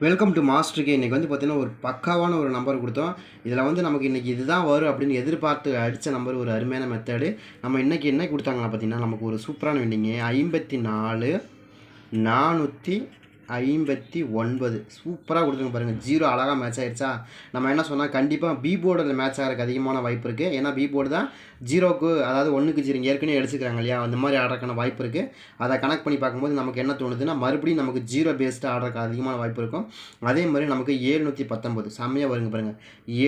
Welcome to மாஸ்டருக்கு இன்றைக்கி வந்து பார்த்தீங்கன்னா ஒரு பக்காவான ஒரு நம்பர் கொடுத்தோம். இதில் வந்து நமக்கு இன்றைக்கி இதுதான் வரும் அப்படின்னு எதிர்பார்த்து அடித்த நம்பர் ஒரு அருமையான மெத்தடு நம்ம இன்றைக்கி என்ன கொடுத்தாங்கன்னா பார்த்தீங்கன்னா நமக்கு ஒரு சூப்பரான வெண்டிங்க ஐம்பத்தி நாலு நானூற்றி ஐம்பத்தி ஒன்பது. சூப்பராக கொடுத்துருங்க பாருங்கள் ஜீரோ அழகாக மேட்ச் ஆயிடுச்சா? நம்ம என்ன சொன்னால் கண்டிப்பாக பி போர்டில் மேட்ச் ஆகிறதுக்கு அதிகமான வாய்ப்பு இருக்குது ஏன்னா பி போர்டு தான் ஜீரோக்கு அதாவது ஒன்றுக்கு ஜீரோ ஏற்கனவே அடிச்சுக்கிறாங்க இல்லையா? அந்த மாதிரி ஆடுறதுக்கான வாய்ப்பு இருக்குது அதை கனெக்ட் பண்ணி பார்க்கும்போது நமக்கு என்ன தோணுதுன்னா மறுபடியும் நமக்கு ஜீரோ பேஸ்டு ஆடுறதுக்கு அதிகமான வாய்ப்பு இருக்கும். அதே மாதிரி நமக்கு ஏழ்நூற்றி பத்தொம்பது செம்மையாக வருங்க பாருங்கள்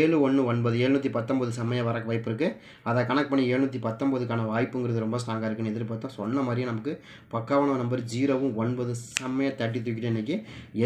ஏழு ஒன்று ஒன்பது ஏழ்நூற்றி பத்தொம்பது செம்மையாக வரக்கு வாய்ப்பு இருக்குது அதை கனெக்ட் பண்ணி எழுநூற்றி பத்தொம்பதுக்கான வாய்ப்புங்கிறது ரொம்ப ஸ்ட்ராங்காக இருக்குன்னு எதிர்பார்த்தோம் சொன்ன மாதிரியே நமக்கு பக்காவான நம்பர் ஜீரோவும் ஒன்பது செம்மையாக தட்டி தூக்கிட்டு இன்றைக்கி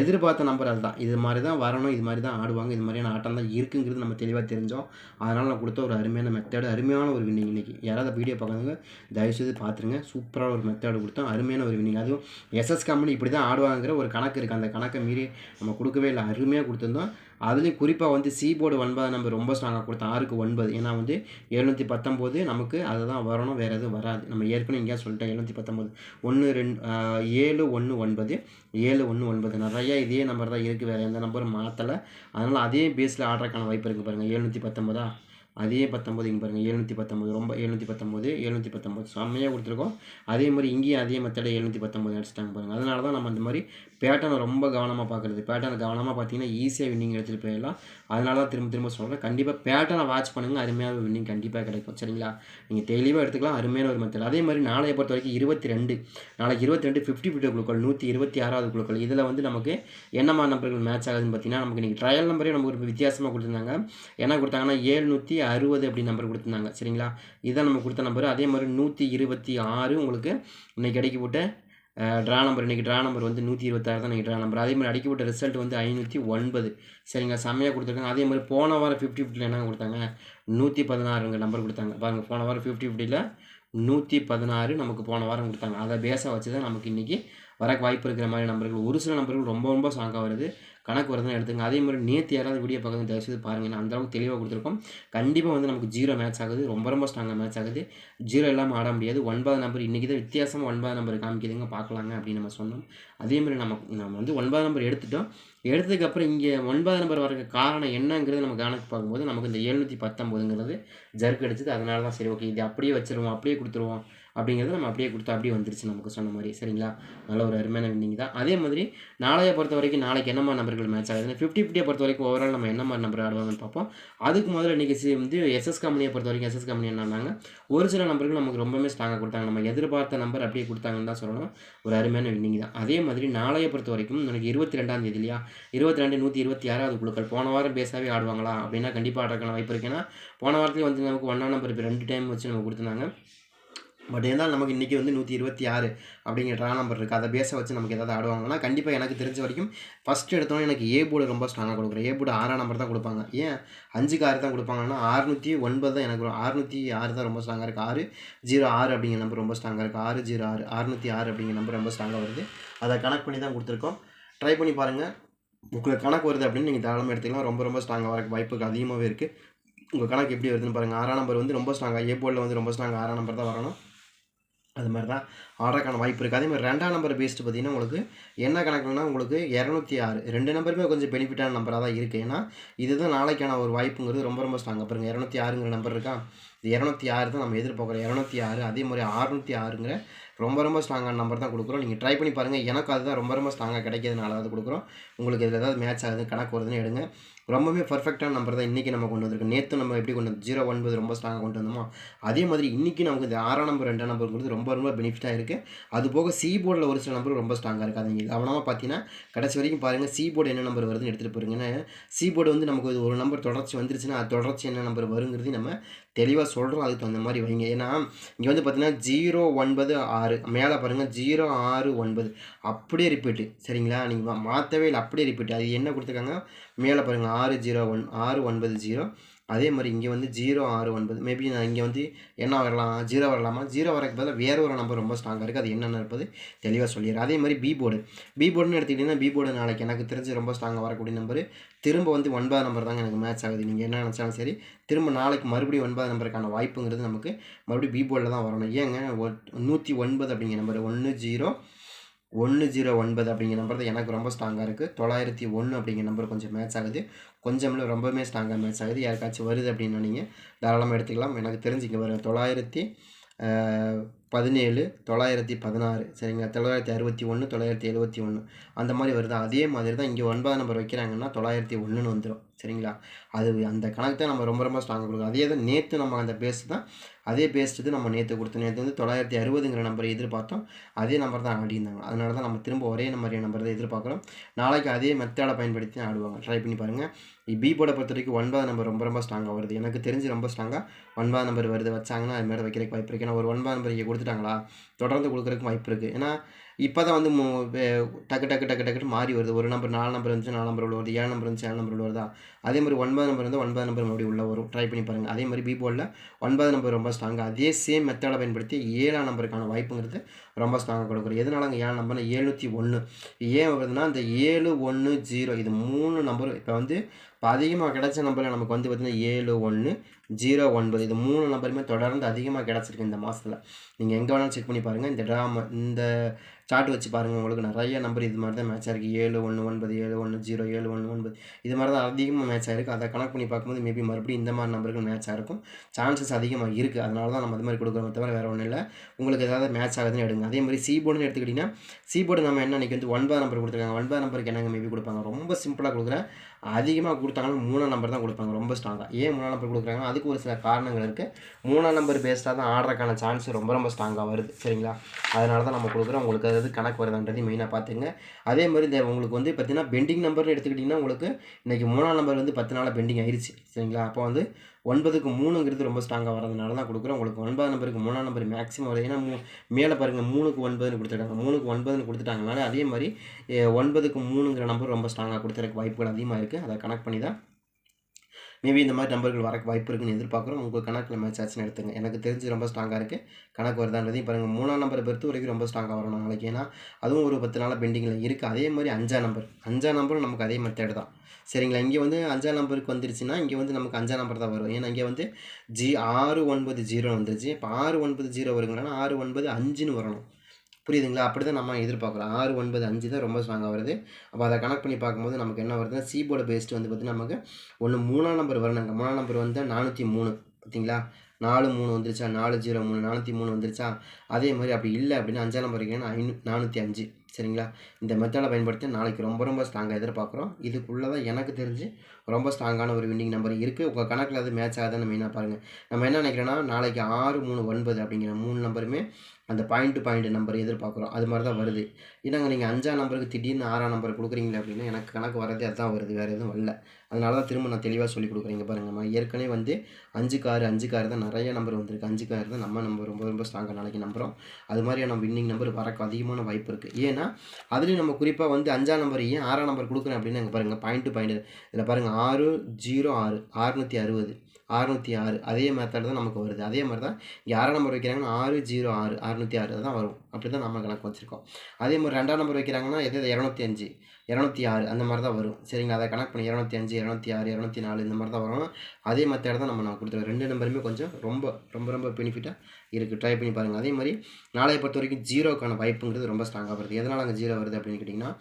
எதிர்பார்த்த நம்பர் அதுதான். இது மாதிரி தான் வரணும் இது மாதிரி தான் ஆடுவாங்க இது மாதிரியான ஆட்டம் தான் இருக்குங்கிறது நம்ம தெளிவாக தெரிஞ்சோம். அதனால் நான் கொடுத்த ஒரு அருமையான மெத்தேடு அருமையான ஒரு வின்னிங் இன்றைக்கி யாராவது வீடியோ பார்க்குறவங்க தயவுசெய்து பார்த்துருங்க. சூப்பரான ஒரு மெத்தேடு கொடுத்தோம் அருமையான ஒரு வின்னிங் அதுவும் எஸ்எஸ் கம்பெனி இப்படி தான் ஆடுவாங்கிற ஒரு கணக்கு இருக்குது அந்த கணக்கை மீறி நம்ம கொடுக்கவே இல்லை. அருமையாக கொடுத்துருந்தோம். அதுலேயும் குறிப்பாக வந்து சி போர்டு ஒன்பது நம்பர் ரொம்ப ஸ்ட்ராங்காக கொடுத்தோம் ஆறுக்கு ஒன்பது. ஏன்னா வந்து எழுநூற்றி பத்தொம்போது நமக்கு அதுதான் வரணும் வேறு எதுவும் வராது. நம்ம ஏற்கனவே எங்கேயா சொல்லிட்டேன் எழுநூற்றி பத்தொம்போது. ஒன்று ரெண்டு ஏழு ஒன்று ஒன்பது. ஏழு ஒன்று ஒன்பது. நிறையா இதே நம்பர் தான் இருக்குது வேறு எந்த நம்பரும் மாற்றலை அதனால் அதே பேஸில் ஆர்டருக்கான வாய்ப்பு இருக்குது பாருங்கள் எழுநூற்றி பத்தொம்போதா அதே பத்தொம்பது இங்கே பாருங்கள் எழுநூற்றி பத்தொம்பது ரொம்ப எழுநூற்றி பத்தொம்பது எழுநூற்றி பத்தொம்பது செம்மையாக கொடுத்துருக்கோம். அதே மாதிரி இங்கேயும் அதே மெத்தடை எழுநூற்றி பத்தொம்பது அடிச்சிட்டாங்க பாருங்கள் அதனால தான் நம்ம அந்த மாதிரி பேட்டர்னை ரொம்ப கவனமாக பார்க்குறது. பேட்டர்னை கவனமாக பார்த்தீங்கன்னா ஈஸியாக வின்னிங் எடுத்துகிட்டு போயிடலாம். அதனால தான் திரும்ப திரும்ப சொல்கிறேன் கண்டிப்பாக பேட்டனை வாட்ச் பண்ணுங்கள் அருமையான வின்னிங் கண்டிப்பாக கிடைக்கும். சரிங்களா? நீங்கள் தெளிவாக எடுத்துக்கலாம். அருமையான ஒரு மெத்தட் அதே மாதிரி நாளைய பொறுத்த வரைக்கும் இருபத்தி ரெண்டு நாளைக்கு இருபத்தி ரெண்டு ஃபிஃப்டி ஃபிஃப்டி குழுக்கள் நூற்றி இருபத்தி ஆறாவது குழுக்கள். இதில் வந்து நமக்கு என்னமா நம்பர்கள் மேட்ச் ஆகுதுன்னு பார்த்தீங்கன்னா நமக்கு இன்றைக்கி ட்ரையல் நம்பரே நமக்கு ஒரு வித்தியாசமாக கொடுத்துருந்தாங்க. என்ன கொடுத்தாங்கன்னா ஏழ்நூற்றி அறுபது அப்படி நம்பர் கொடுத்துருந்தாங்க. சரிங்களா? இதுதான் நம்ம கொடுத்த நம்பர் அதே மாதிரி நூற்றி இருபத்தி ஆறு உங்களுக்கு இன்றைக்கி கிடைக்கப்பட்ட ட்ரா நம்பர் இன்றைக்கி ட்ரா நம்பர் வந்து நூற்றி இருபத்தாறு தான் இன்றைக்கி ட்ரா நம்பர் அதே மாதிரி அடிக்கப்பட்ட ரிசல்ட் வந்து ஐநூற்றி ஒன்பது. சரிங்க செம்மையாக கொடுத்துருக்காங்க. அதே மாதிரி போன வாரம் ஃபிஃப்டி ஃபிஃப்டியில் என்ன கொடுத்தாங்க? நூற்றி பதினாறுங்க நம்பர் கொடுத்தாங்க. பாருங்கள் போன வாரம் ஃபிஃப்டி ஃபிஃப்டியில் நூற்றி பதினாறு நமக்கு போன வாரம் கொடுத்தாங்க. அதை பேஸாக வச்சு தான் நமக்கு இன்றைக்கி வரக்கு வாய்ப்பு இருக்கிற மாதிரி நம்பர்கள். ஒரு சில நம்பர்கள் ரொம்ப ரொம்ப ஸ்ட்ராங்காக வருது. கணக்கு வருதுன்னு எடுத்துங்க அதே மாதிரி நேற்று யாராவது வீடியோ பார்க்குறது தயவுசெய்து பாருங்கள் அந்த அளவுக்கு தெளிவாக கொடுத்துருக்கோம். கண்டிப்பாக வந்து நமக்கு ஜீரோ மேட்ச் ஆகுது. ரொம்ப ரொம்ப ஸ்ட்ராங்காக மேட்ச் ஆகுது. ஜீரோ இல்லாமல் ஆட முடியாது. ஒன்பது நம்பர் இன்றைக்கி தான் வித்தியாசமாக ஒன்பது நம்பர் காமிக்கிதுங்க. பார்க்கலாங்க அப்படின்னு நம்ம சொன்னோம். அதே மாதிரி நம்ம நம்ம வந்து ஒன்பது நம்பர் எடுத்துட்டோம். எடுத்ததுக்கப்புறம் இங்கே ஒன்பது நம்பர் வரக்கு காரணம் என்னங்கிறது நம்ம கணக்கு பார்க்கும்போது நமக்கு இந்த எழுநூற்றி பத்தொம்போதுங்கிறது ஜர்க் அடிச்சது. அதனால தான் சரி ஓகே இது அப்படியே வச்சிருவோம். அப்படியே கொடுத்துருவோம். அப்படிங்கிறது நம்ம அப்படியே கொடுத்தா அப்படியே வந்துருச்சு நமக்கு சொன்ன மாதிரி. சரிங்களா? நல்ல ஒரு அருமையான வின்னிங் தான். அதே மாதிரி நாளையை பொறுத்த வரைக்கும் நாளைக்கு என்னமா நம்பர்கள் மேட்ச் ஆகுதுன்னு ஃபிஃப்டி ஃபிஃப்டியை பொறுத்த வரைக்கும் ஓவரால் நம்ம என்ன மாதிரி நம்பர் ஆடுவாங்கன்னு பார்ப்போம். அதுக்கு முதல்ல இன்றைக்கி வந்து எஸ்எஸ் கம்பெனியை பொறுத்த வரைக்கும் எஸ்எஸ் கம்பெனி என்னன்னாங்க ஒரு சில நம்பர்கள் நமக்கு ரொம்பவே ஸ்ட்ராங்காக கொடுத்தாங்க. நம்ம எதிர்பார்த்த நம்பர் அப்படியே கொடுத்தாங்கன்னு தான் சொல்லணும். ஒரு அருமையான வின்னிங் தான். அதே மாதிரி நாளையை பொறுத்த வரைக்கும் எனக்கு இருபத்தி ரெண்டாம் தேதி இல்லையா? இருபத்தி ரெண்டு நூற்றி இருபத்தி ஆறாவது குழுக்கள் போன வாரம் பேசாவே ஆடுவாங்களா? அப்படின்னா கண்டிப்பாக ஆடுறதுக்கான வாய்ப்பு இருக்குன்னா போன வாரத்துலேயே வந்து நமக்கு ஒன்றா நம்பர் இப்போ ரெண்டு டைம் வச்சு நம்ம கொடுத்துருந்தாங்க. பட் இருந்தாலும் நமக்கு இன்றைக்கி வந்து நூற்றி இருபத்தி ஆறு அப்படிங்கிற ட்ரா நம்பர் இருக்குது அதை பேஸை வச்சு நமக்கு எதாவது ஆடுவாங்கன்னா கண்டிப்பாக எனக்கு தெரிஞ்ச வரைக்கும் ஃபஸ்ட்டு எடுத்தோன்னே எனக்கு ஏ போர்டு ரொம்ப ஸ்ட்ராங்காக கொடுக்குறேன். ஏ போர்டு ஆறாம் நம்பர் தான் கொடுப்பாங்க. ஏன்? அஞ்சுக்கு ஆறு தான் கொடுப்பாங்கன்னா ஆறுநூற்றி ஒன்பது தான் எனக்கு ஆறுநூற்றி ஆறு தான் ரொம்ப ஸ்ட்ராங்காக இருக்குது ஆறு ஜீரோ ஆறு அப்படிங்கிற நம்பர் ரொம்ப ஸ்ட்ராங்காக இருக்குது ஆறு ஜீரோ ஆறு ஆறுநூற்றி ஆறு அப்படிங்கிற நம்பர் ரொம்ப ஸ்ட்ராங்காக வருது. அதை கனெக்ட் பண்ணி தான் கொடுத்துருக்கோம். ட்ரை பண்ணி பாருங்கள் உங்களுக்கு கணக்கு வருது அப்படின்னு நீங்கள் தாராளமாக எடுத்துக்கலாம். ரொம்ப ரொம்ப ஸ்ட்ராங்காக வரக்கு வாய்ப்புக்கு அதிகமாகவே இருக்குது உங்கள் கணக்கு எப்படி வருதுன்னு பாருங்கள் ஆறாம் நம்பர் வந்து ரொம்ப ஸ்ட்ராங்காக ஏ போர்டில் வந்து ரொம்ப ஸ்ட்ராங்காக ஆறாம் நம்பர் தான் வரணும். அது மாதிரி தான் ஆர்டருக்கான வாய்ப்பு இருக்குது அதே மாதிரி ரெண்டாம் நம்பர் பேஸ்ட்டு பார்த்தீங்கன்னா உங்களுக்கு என்ன கணக்குனா உங்களுக்கு இரநூத்தி ஆறு. ரெண்டு நம்பருமே கொஞ்சம் பெனிஃபிட்டான நம்பராக தான் இருக்குது ஏன்னா இதுதான் நாளைக்கான ஒரு வாய்ப்புங்கிறது ரொம்ப ரொம்ப ஸ்ட்ராங்காக பாருங்கள் இரநூத்தி ஆறுங்கிற நம்பர் இருக்கா? இது இரநூத்தி ஆறு தான் நம்ம எதிர்பார்க்குறோம். இரநூத்தி ஆறு அதே மாதிரி அறுநூற்றி ஆறுங்கிற ரொம்ப ரொம்ப ஸ்ட்ராங்கான நம்பர் தான் கொடுக்குறோம். நீங்கள் ட்ரை பண்ணி பாருங்கள் எனக்கு அதுதான் ரொம்ப ரொம்ப ஸ்ட்ராங்காக கிடைக்கிறதுனால அது கொடுக்குறோம். உங்களுக்கு இதில் ஏதாவது மேட்ச் ஆகுது கணக்கு வருதுன்னு எடுங்க. ரொம்பவே பர்ஃபெக்டான நம்பர் தான் இன்றைக்கி நம்ம கொண்டு வந்திருக்கோம் நேற்று நம்ம எப்படி கொண்டு வந்து ஜீரோ ஒன்பது ரொம்ப ஸ்ட்ராங்காக கொண்டு வந்தோமோ அதே மாதிரி இன்றைக்கி நமக்கு இந்த ஆறாம் நம்பர் ரெண்டாம் நம்பருங்கிறது ரொம்ப ரொம்ப பெனிஃபிட்டாக இருக்குது அது போக சி போர்டில் ஒரு சில நம்பர் ரொம்ப ஸ்ட்ராங்காக இருக்குது அது நீங்கள் கவனமாக பார்த்தீங்கன்னா கடைசி வரைக்கும் பாருங்கள் சி போர்டு என்ன நம்பர் வருதுன்னு எடுத்துகிட்டு போகிறீங்க சி போர்டு வந்து நமக்கு ஒரு நம்பர் தொடர்ச்சி வந்துருச்சுன்னா அது தொடர்ச்சி என்ன நம்பர் வருங்கிறது நம்ம தெளிவாக சொல்கிறோம் அதுக்கு தகுந்த மாதிரி வைங்க. ஏன்னா இங்கே வந்து பார்த்தீங்கன்னா ஜீரோ ஒன்பது ஆறு மேலே பாருங்கள் ஜீரோ ஆறு ஒன்பது. அப்படியே ரிப்பீட்டு சரிங்களா? நீங்கள் மாற்றவே இல்லை. அப்படியே ரிப்பீட்டு அது என்ன கொடுத்துருக்காங்க? மேலே பாருங்கள் ஆறு ஜீரோ ஒன் ஆறு ஒன்பது ஜீரோ. அதே மாதிரி இங்கே வந்து ஜீரோ ஆறு ஒன்பது. மேபி நான் இங்கே வந்து என்ன வரலாம்? ஜீரோ வரலாமா? ஜீரோ வரக்கு பதிலாக வேற ஒரு நம்பர் ரொம்ப ஸ்ட்ராங்காக இருக்குது அது என்னென்ன இருப்பது தெளிவாக சொல்லிடுறேன். அதே மாதிரி பி போர்டு பி போர்டுன்னு எடுத்துக்கிட்டிங்கன்னா பி போர்டு நாளைக்கு எனக்கு தெரிஞ்சு ரொம்ப ஸ்ட்ராங்காக வரக்கூடிய நம்பர் திரும்ப வந்து ஒன்பது நம்பர் தாங்க எனக்கு மேட்ச் ஆகுது. நீங்கள் என்ன நினச்சாலும் சரி திரும்ப நாளைக்கு மறுபடியும் ஒன்பது நம்பருக்கான வாய்ப்புங்கிறது நமக்கு மறுபடியும் பி போர்டில் தான் வரணும். ஏங்க நூற்றி ஒன்பது அப்படிங்கிற நம்பர் ஒன்று ஜீரோ ஒன்று ஜீரோ ஒன்பது அப்படிங்கிற நம்பர் தான் எனக்கு ரொம்ப ஸ்ட்ராங்காக இருக்குது தொள்ளாயிரத்தி ஒன்று அப்படிங்கிற நம்பர் கொஞ்சம் மேட்ச் ஆகுது. கொஞ்சம்ல ரொம்பவுமே ஸ்ட்ராங்காக மேட்ச் ஆகுது. யாருக்காச்சும் வருது அப்படின்னு நீங்கள் தாராளமாக எடுத்துக்கலாம். எனக்கு தெரிஞ்சுக்க வரும் தொள்ளாயிரத்தி பதினேழு தொள்ளாயிரத்தி பதினாறு சரிங்களா? தொள்ளாயிரத்தி அறுபத்தி ஒன்று தொள்ளாயிரத்தி எழுபத்தி ஒன்று அந்த மாதிரி வருது? அதே மாதிரி தான் இங்கே ஒன்பதாம் நம்பர் வைக்கிறாங்கன்னா தொள்ளாயிரத்தி ஒன்றுன்னு வந்துடும் சரிங்களா? அது அந்த கணக்கு தான் நம்ம ரொம்ப ரொம்ப ஸ்ட்ராங்காக கொடுக்கும் அதே தான் நேற்று நம்ம அந்த பேஸ் தான் அதே பேஸ்ட்டு நம்ம நேற்று கொடுத்தோம். நேற்று வந்து தொள்ளாயிரத்தி அறுபதுங்கிற நம்பரை எதிர்பார்த்தோம். அதே நம்பர் தான் ஆடிருந்தாங்க அதனால தான் நம்ம திரும்ப ஒரே மாதிரியான நம்பர் தான் எதிர்பார்க்குறோம். நாளைக்கு அதே மெத்தடை பயன்படுத்தி தான் ஆடுவாங்க. ட்ரை பண்ணி பாருங்கள் பி பொறுத்த வரைக்கும் ஒன்பதாம் நம்பர் ரொம்ப ரொம்ப ஸ்ட்ராங்காக வருது. எனக்கு தெரிஞ்சு ரொம்ப ஸ்ட்ராங்காக ஒன்பது நம்பர் வருது. வச்சாங்கன்னா அது மாதிரி வைக்கிறதுக்கு வாய்ப்பு இருக்குது ஏன்னா ஒரு ஒன்பதாம் நம்பர் இங்கே கொடுத்துட்டாங்களா? தொடர்ந்து கொடுக்குறதுக்கு வாய்ப்பு இருக்குது ஏன்னா இப்போ தான் வந்து மு டக்கு டக்கு டக்கு டக்குன்னு மாறி வருது. ஒரு நம்பர் நாலு நம்பர் இருந்துச்சு நாலு நம்பர் உள்ள வருது. ஏழு நம்பர் இருந்துச்சு ஏழு நம்பர் உள்ள வருதா? அதே மாதிரி ஒன்பது நம்பர் வந்து ஒன்பது நம்பர் மறுபடியும் உள்ளே வரும். ட்ரை பண்ணி பாருங்கள் அதே மாதிரி பி போர்டில் ஒன்பது நம்பர் ரொம்ப ஸ்ட்ராங்காக அதே சேம் மெத்தடை பயன்படுத்தி ஏழாம் நம்பருக்கான வாய்ப்புங்கிறது ரொம்ப ஸ்ட்ராங்காக கொடுக்குறோம் எதனால அங்கே ஏழு நம்பர்னா எழுநூற்றி ஒன்று ஏன் வருதுன்னா இந்த ஏழு ஒன்று ஜீரோ இது மூணு நம்பர் இப்போ வந்து இப்போ அதிகமாக கிடைச்ச நம்பரில் நமக்கு வந்து பார்த்திங்கன்னா ஏழு ஒன்று ஜீரோ ஒன்பது இது மூணு நம்பருமே தொடர்ந்து அதிகமாக கிடச்சிருக்கு இந்த மாதத்தில் நீங்கள் எங்கே வேணாலும் செக் பண்ணி பாருங்கள் இந்த ட்ராமா இந்த சார்ட் வச்சு பாருங்கள் உங்களுக்கு நிறைய நம்பர் இது மாதிரி தான் மேட்ச் ஆயிருக்கு ஏழு ஒன்று ஒன்பது ஏழு ஒன்று ஜீரோ ஏழு ஒன்று ஒன்பது. இது மாதிரி தான் அதிகமாக மேட்ச் ஆயிருக்கு அதை கணக்கு பண்ணி பார்க்கும்போது மேபி மறுபடியும் இந்த மாதிரி நம்பர்கள் மேட்ச் ஆகிருக்கும் சான்சஸ் அதிகமாக இருக்குது அதனால தான் நம்ம அது மாதிரி கொடுக்குறோம் தவிர வேறு ஒன்றும் இல்லை. உங்களுக்கு ஏதாவது மேட்ச் ஆகுதுன்னு எடுங்க. அதே மாதிரி சி போர்டுன்னு எடுத்துக்கிட்டிங்கன்னா சி போர்டு நம்ம என்ன அன்றைக்கி வந்து ஒன்பது நம்பர் கொடுத்துருக்காங்க. ஒன்பது நம்பருக்கு என்னங்க மேபி கொடுப்பாங்க? ரொம்ப சிம்பிளாக கொடுக்குறேன். அதிகமாக கொடுத்தாங்கன்னா மூணாம் நம்பர் தான் கொடுப்பாங்க. ரொம்ப ஸ்ட்ராங்காக ஏன் மூணாம் நம்பர் கொடுக்குறாங்க? அதுக்கு ஒரு சில காரணங்கள் இருக்குது மூணாம் நம்பர் பேஸ்டாக தான் ஆடுறதுக்கான சான்ஸ் ரொம்ப ரொம்ப ஸ்ட்ராங்காக வருது. சரிங்களா? அதனால தான் நம்ம கொடுக்குறோம். உங்களுக்கு அதாவது கணக்கு வருதுன்றது மெயினாக பார்த்துங்க அதே மாதிரி இந்த உங்களுக்கு வந்து பார்த்தீங்கன்னா பெண்டிங் நம்பர்னு எடுத்துக்கிட்டிங்கன்னா உங்களுக்கு இன்றைக்கி மூணாம் நம்பர் வந்து பத்து நாளாக பெண்டிங் ஆயிடுச்சு சரிங்களா? அப்போ வந்து ஒன்பதுக்கு மூணுங்கிறது ரொம்ப ஸ்ட்ராங்காக வரதுனால தான் கொடுக்குறோம் உங்களுக்கு ஒன்பது நம்பருக்கு மூணாம் நம்பர் மேக்ஸிமம் வருது ஏன்னா மூ மேலே பாருங்கள் மூணுக்கு ஒன்பதுன்னு கொடுத்துட்டாங்க. மூணுக்கு ஒன்பதுன்னு கொடுத்துட்டாங்கனால அதே மாதிரி ஒன்பதுக்கு மூணுங்கிற நம்பர் ரொம்ப ஸ்ட்ராங்காக கொடுத்துறதுக்கு வாய்ப்புகள் அதிகமாக இருக்குது அதை கனெக்ட் பண்ணி தான் மேபி இந்த மாதிரி நம்பர்கள் வர வாய்ப்பு இருக்குன்னு எதிர்பார்க்குறோம். உங்கள் கணக்கில் மேட்ச் ஆச்சுன்னு எடுத்துங்க. எனக்கு தெரிஞ்சு ரொம்ப ஸ்ட்ராங்காக இருக்குது கணக்கு வருதான்றதையும் பாருங்கள் மூணாம் நம்பரை பொறுத்த வரைக்கும் ரொம்ப ஸ்ட்ராங்காக வரும் நாளைக்கு ஏன்னா அதுவும் ஒரு பத்து நாளாக பெண்டிங்கில் இருக்குது அதே மாதிரி அஞ்சாம் நம்பர் அஞ்சாம் நம்பரும் நமக்கு அதே மெத்தேடு தான். சரிங்களா? இங்கே வந்து அஞ்சாம் நம்பருக்கு வந்துருச்சுன்னா இங்கே வந்து நமக்கு அஞ்சாம் நம்பர் தான் வரும். ஏன்னா இங்கே வந்து ஜி ஆறு ஒன்பது ஜீரோ வந்துருச்சு. இப்போ ஆறு ஒன்பது ஜீரோ வருங்களா ஆறு ஒன்பது அஞ்சுன்னு வரணும். புரியுதுங்களா? அப்படி தான் நம்ம எதிர்பார்க்குறோம் ஆறு ஒன்பது அஞ்சு தான் ரொம்ப ஸ்ட்ராங்காக வருது. அப்போ அதை கனெக்ட் பண்ணி பார்க்கும்போது நமக்கு என்ன வருதுன்னா சி பேஸ்ட்டு வந்து பார்த்திங்கன்னா நமக்கு ஒன்று மூணாம் நம்பர் வரணுங்க மூணாம் நம்பர் வந்து நானூற்றி மூணு பார்த்தீங்களா நாலு மூணு வந்துருச்சா? நாலு ஜீரோ மூணு நானூற்றி மூணு வந்துருச்சா? அதே மாதிரி அப்படி இல்லை அப்படின்னா அஞ்சாம் நம்பர் இருக்கீங்கன்னா ஐநூ நானூற்றி அஞ்சு சரிங்களா? இந்த மெத்தடை பயன்படுத்தி நாளைக்கு ரொம்ப ரொம்ப ஸ்ட்ராங்காக எதிர்பார்க்குறோம். இதுக்குள்ளே தான் எனக்கு தெரிஞ்சு ரொம்ப ஸ்ட்ராங்கான ஒரு வின்னிங் நம்பர் இருக்குது உங்கள் கணக்கில் அது மேட்ச் ஆகுதுன்னு மெயினாக பாருங்கள் நம்ம என்ன நினைக்கிறோன்னா நாளைக்கு ஆறு மூணு ஒன்பது அப்படிங்கிற மூணு நம்பருமே அந்த பாயிண்ட் டு பாயிண்ட் நம்பர் எதிர்பார்க்குறோம். அது மாதிரி தான் வருது. என்னங்க நீங்கள் அஞ்சாம் நம்பருக்கு திடீர்னு ஆறாம் நம்பர் கொடுக்குறீங்களே அப்படின்னா எனக்கு கணக்கு வரதே அதுதான் வருது. வேறு எதுவும் வரல. அதனால தான் திரும்ப நான் தெளிவாக சொல்லி கொடுக்குறீங்க பாருங்கம்மா ஏற்கனவே வந்து அஞ்சு காரு அஞ்சு காரு தான் நிறைய நம்பர் வந்திருக்கு. அஞ்சு காரு தான் நம்ம நம்பர் ரொம்ப ரொம்ப ஸ்ட்ராங்காக நாளைக்கு நம்புகிறோம் அது மாதிரியான வின்னிங் நம்பர் வரக்கு அதிகமான வாய்ப்பு இருக்குது ஏன்னா அதுலேயும் நம்ம குறிப்பாக வந்து அஞ்சாம் நம்பர் ஏன் ஆறாம் நம்பர் கொடுக்குறேன் அப்படின்னு அங்கே பாருங்கள் பாயிண்ட் டு பாயிண்ட் இதில் பாருங்கள் ஆறு ஜீரோ ஆறு அறுநூற்றி அறுபது. அறுநூற்றி ஆறு. அதே மெத்தட் தான் நமக்கு வருது. அதே மாதிரி தான் யாரை நம்பர் வைக்கிறாங்கன்னா ஆறு ஜீரோ ஆறு அறுநூற்றி ஆறு தான் வரும். அப்படி தான் நம்ம கணக்கு வச்சுருக்கோம். அதே மாதிரி ரெண்டாம் நம்பர் வைக்கிறாங்கன்னா எது? இரநூத்தி அஞ்சு. இரநூத்தி ஆறு அந்த மாதிரி தான் வரும். சரிங்களா? அதை கனெக்ட் பண்ணி இரநூத்தி அஞ்சு இரநூத்தி ஆறு இரநூத்தி நாலு இந்த மாதிரி தான் வரும். அதே மெத்தட் தான் நம்ம நான் கொடுத்துருவேன் ரெண்டு நம்பருமே கொஞ்சம் ரொம்ப ரொம்ப ரொம்ப பெனிஃபிட்டாக இருக்குது ட்ரை பண்ணி பாருங்கள் அதே மாதிரி நாளை பொறுத்த வரைக்கும் ஜீரோக்கான வாய்ப்புங்கிறது ரொம்ப ஸ்ட்ராங்காக வருது. எதனால் அங்கே ஜீரோ வருது அப்படின்னு கேட்டிங்கன்னா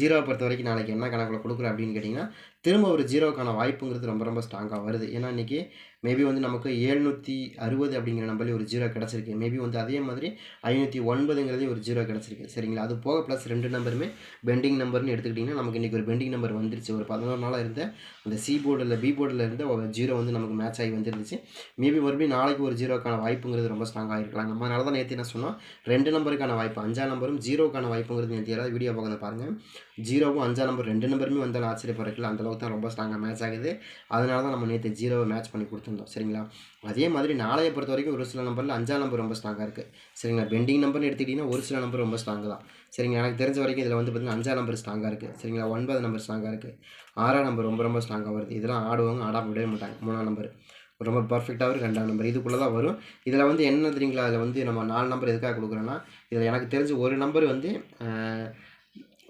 ஜீரோவை பொறுத்த வரைக்கும் நாளைக்கு என்ன கணக்கில் கொடுக்குறேன் அப்படின்னு கேட்டிங்கன்னா திரும்ப ஒரு ஜீரோக்கான வாய்ப்புங்கிறது ரொம்ப ரொம்ப ஸ்ட்ராங்காக வருது. ஏன்னா இன்றைக்கி மேபி வந்து நமக்கு ஏழ்நூற்றி அறுபது அப்படிங்கிற நம்பர்லேயே ஒரு ஜீரோ கிடச்சிருக்கு. மேபி வந்து அதே மாதிரி ஐநூற்றி ஒன்பதுங்கிறதே ஒரு ஜீரோ கிடச்சிருக்கு. சரிங்களா? அது போக ப்ளஸ் ரெண்டு நம்பருமே பெண்டிங் நம்பர்னு எடுத்துக்கிட்டிங்கன்னா நமக்கு இன்றைக்கி ஒரு பெண்டிங் நம்பர் வந்துருச்சு. ஒரு பதினோரு நாளாக இருந்த அந்த சி போர்டில் பி போர்டில் இருந்த ஒரு ஜீரோ வந்து நமக்கு மேட்ச் ஆகி வந்துருந்துச்சு. மேபி மறுபடியும் நாளைக்கு ஒரு ஜீரோக்கான வாய்ப்புங்கிறது ரொம்ப ஸ்ட்ராங்காக இருக்கலாம் நம்ம அதனால தான் நேற்று என்ன சொன்னோம்? ரெண்டு நம்பருக்கான வாய்ப்பு அஞ்சாம் நம்பரும் ஜீரோக்கான வாய்ப்புங்கிறது நேற்று யாராவது வீடியோ பார்க்க பாருங்கள் ஜீரோவும் அஞ்சாம் நம்பர் ரெண்டு நம்பருமே வந்தாலும் ஆச்சரியப்படுறதுல அந்தளவுக்கு தான் ரொம்ப ஸ்ட்ராங்காக மேட்ச் ஆகுது. அதனால தான் நம்ம நேற்று ஜீரோவை மேட்ச் பண்ணி கொடுத்துருந்தோம் சரிங்களா? அதே மாதிரி நாளையை பொறுத்த வரைக்கும் ஒரு சில நம்பரில் அஞ்சாம் நம்பர் ரொம்ப ஸ்ட்ராங்காக இருக்குது சரிங்களா? பெண்டிங் நம்பர்னு எடுத்துக்கிட்டிங்கன்னா ஒரு சில நம்பர் ரொம்ப ஸ்ட்ராங்கு தான். சரிங்களா? எனக்கு தெரிஞ்ச வரைக்கும் இதில் வந்து பார்த்திங்கன்னா அஞ்சாம் நம்பர் ஸ்ட்ராங்காக இருக்குது சரிங்களா? ஒன்பது நம்பர் ஸ்ட்ராங்காக இருக்குது ஆறாம் நம்பர் ரொம்ப ரொம்ப ஸ்ட்ராங்காக வருது. இதெல்லாம் ஆடுவாங்க ஆடாம விடவே மாட்டாங்க. மூணாம் நம்பர். ரொம்ப பர்ஃபெக்டாக ஒரு ரெண்டாம் நம்பர். இதுக்குள்ளே தான் வரும். இதில் வந்து என்ன தெரியுங்களா? அதில் வந்து நம்ம நாலு நம்பர் எதுக்காக கொடுக்குறோன்னா இதில் எனக்கு தெரிஞ்ச ஒரு நம்பர் வந்து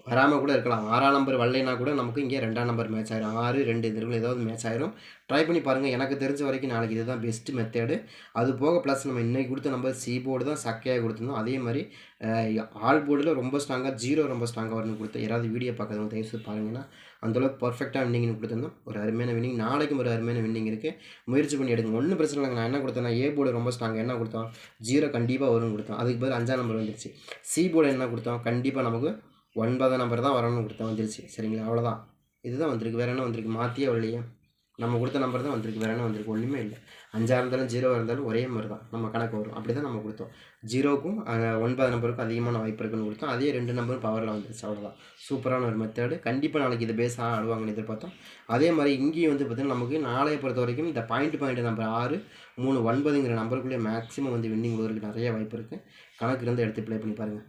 வராமல் கூட இருக்கலாம். ஆறாம் நம்பர் வரலைன்னா கூட நமக்கு இங்கே ரெண்டாம் நம்பர் மேட்ச் ஆயிரும். ஆறு ரெண்டு இதுக்குள்ள ஏதாவது மேட்ச் ஆயிரும். ட்ரை பண்ணி பாருங்கள் எனக்கு தெரிஞ்ச வரைக்கும் நாளைக்கு இதுதான் பெஸ்ட் மெத்தேடு அது போக ப்ளஸ் நம்ம இன்றைக்கி கொடுத்த நம்பர் சி போர்டு தான் சக்கையாக கொடுத்துருந்தோம். அதே மாதிரி ஆல் போர்டில் ரொம்ப ஸ்ட்ராங்காக ஜீரோ ரொம்ப ஸ்ட்ராங்காக வரணும் கொடுத்து யாராவது வீடியோ பார்க்குறவங்க தயவுசெய்து பாருங்கன்னா அந்தளவுக்கு பர்ஃபெக்டாக வின்னிங் கொடுத்துருந்தோம். ஒரு அருமையான வின்னிங் நாளைக்கும் ஒரு அருமையான வின்னிங் இருக்குது முயற்சி பண்ணி எடுங்க. ஒன்றும் பிரச்சனை இல்லைங்க. நான் என்ன கொடுத்தேன்னா ஏ போர்டு ரொம்ப ஸ்ட்ராங் என்ன கொடுத்தோம்? ஜீரோ கண்டிப்பாக வரும்னு கொடுத்தோம். அதுக்கு பதில் அஞ்சாம் நம்பர் வந்துருச்சு. சி போர்டு என்ன கொடுத்தோம்? கண்டிப்பாக நமக்கு ஒன்பதாம் நம்பர் தான் வரணும்னு கொடுத்தோம் வந்துருச்சு. சரிங்களா? அவ்வளோதான் இதுதான் வந்திருக்கு. வேறு என்ன வந்திருக்கு? மாற்றியே வரலையே. நம்ம கொடுத்த நம்பர் தான் வந்திருக்கு. வேறு என்ன வந்திருக்கு? ஒன்றுமே இல்லை. அஞ்சாக இருந்தாலும் ஜீரோவாக இருந்தாலும் ஒரே மாதிரி தான். நம்ம கணக்கு வரும். அப்படி தான் நம்ம கொடுத்தோம். ஜீரோக்கும் ஒன்பது நம்பருக்கும் அதிகமான வாய்ப்பு இருக்குன்னு கொடுத்தோம். அதே ரெண்டு நம்பரும் பவரில் வந்துருச்சு. அவ்வளோதான் சூப்பரான ஒரு மெத்தடு கண்டிப்பாக நாளைக்கு இது பேஸாக ஆடுவாங்கன்னு எதிர்பார்த்தோம். அதே மாதிரி இங்கேயும் வந்து பார்த்திங்கன்னா நமக்கு நாளைய பொறுத்த வரைக்கும் இந்த பாயிண்ட் பாயிண்ட் நம்பர் ஆறு மூணு ஒன்பதுங்கிற நம்பருக்குள்ளேயே மேக்ஸிமம் வந்து வின்னிங் வருவதற்கு நிறைய வாய்ப்பு இருக்குது கணக்கு இருந்து எடுத்து ப்ளே பண்ணி பாருங்கள்